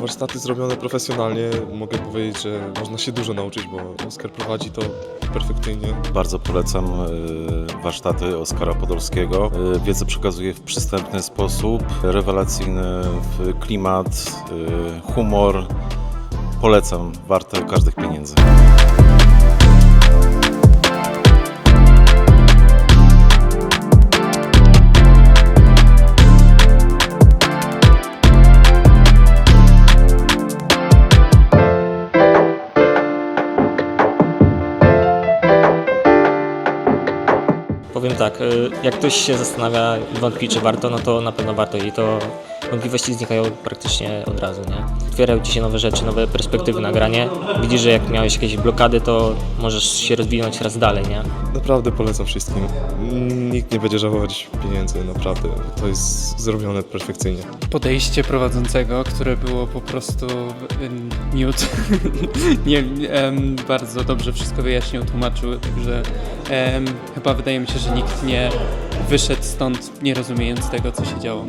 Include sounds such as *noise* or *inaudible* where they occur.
Warsztaty zrobione profesjonalnie, mogę powiedzieć, że można się dużo nauczyć, bo Oskar prowadzi to perfekcyjnie. Bardzo polecam e, warsztaty Oskara Podolskiego. E, Wiedzę przekazuje w przystępny sposób, rewelacyjny klimat, e, humor. Polecam, warte każdych pieniędzy. Powiem tak, y, jak ktoś się zastanawia i wątpi, czy warto, no to na pewno warto i to wątpliwości znikają praktycznie od razu, nie? Otwierają ci się nowe rzeczy, nowe perspektywy na granie. Widzisz, że jak miałeś jakieś blokady, to możesz się rozwinąć raz dalej, nie? Naprawdę polecam wszystkim. Nikt nie będzie żałować pieniędzy, naprawdę. To jest zrobione perfekcyjnie. podejście prowadzącego, które było po prostu em, miód. *laughs* Nie, em, bardzo dobrze wszystko wyjaśnił, tłumaczył, także em, chyba wydaje mi się, że nikt nie wyszedł stąd nie rozumiejąc tego, co się działo.